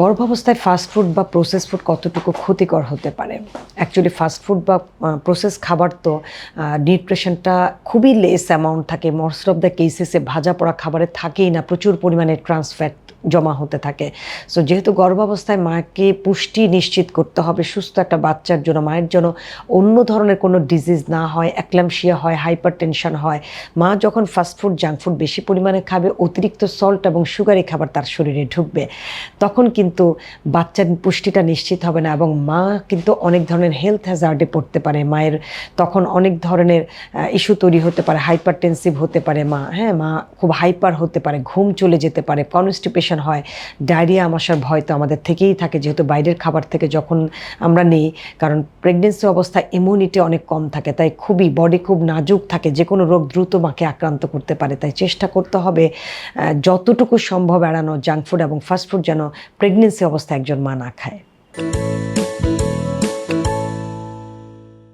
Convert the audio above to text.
গর্ভাবস্থায় fast food বা process food কতটুকু ক্ষতিকর হতে পারে? অ্যাকচুয়ালি ফাস্ট ফুড বা প্রসেস খাবার তো নিউট্রিশনটা খুবই লেস অ্যামাউন্ট থাকে। মোস্ট অফ দ্য কেসেসে ভাজা পড়া খাবারে থাকেই না। প্রচুর পরিমাণে ট্রান্সফ্যাট জমা হতে থাকে। সো যেহেতু গর্ভাবস্থায় মাকে পুষ্টি নিশ্চিত করতে হবে, সুস্থ একটা বাচ্চার জন্য, মায়ের জন্য অন্য ধরনের কোনো ডিজিজ না হয় অ্যাক্লামশিয়া হয় হাইপার টেনশন হয়, মা যখন ফাস্ট ফুড জাঙ্ক ফুড বেশি পরিমাণে খাবে, অতিরিক্ত সল্ট এবং সুগারি খাবার তার শরীরে ঢুকবে, তখন কিন্তু বাচ্চার পুষ্টিটা নিশ্চিত হবে না এবং মা কিন্তু অনেক ধরনের হেলথ হ্যাজার্ডে পড়তে পারে। মায়ের তখন অনেক ধরনের ইস্যু তৈরি হতে পারে হাইপার হতে পারে মা। হ্যাঁ মা খুব হাইপার হতে পারে, ঘুম চলে যেতে পারে কনস্টিপেশন হয়। ডায়রিয়া আমাশার ভয় তো আমাদের থেকেই থাকে, যেহেতু বাইরের খাবার থেকে যখন আমরা নেই, কারণ প্রেগনেন্সি অবস্থায় ইমিউনিটি অনেক কম থাকে, তাই খুবই বডি খুব নাজুক থাকে যে কোনো রোগ দ্রুত মাকে আক্রান্ত করতে পারে, তাই চেষ্টা করতে হবে যতটুকু সম্ভব এড়ানো জাঙ্ক ফুড এবং ফাস্টফুড যেন প্রেগনেন্সি অবস্থায় একজন মা না খায়।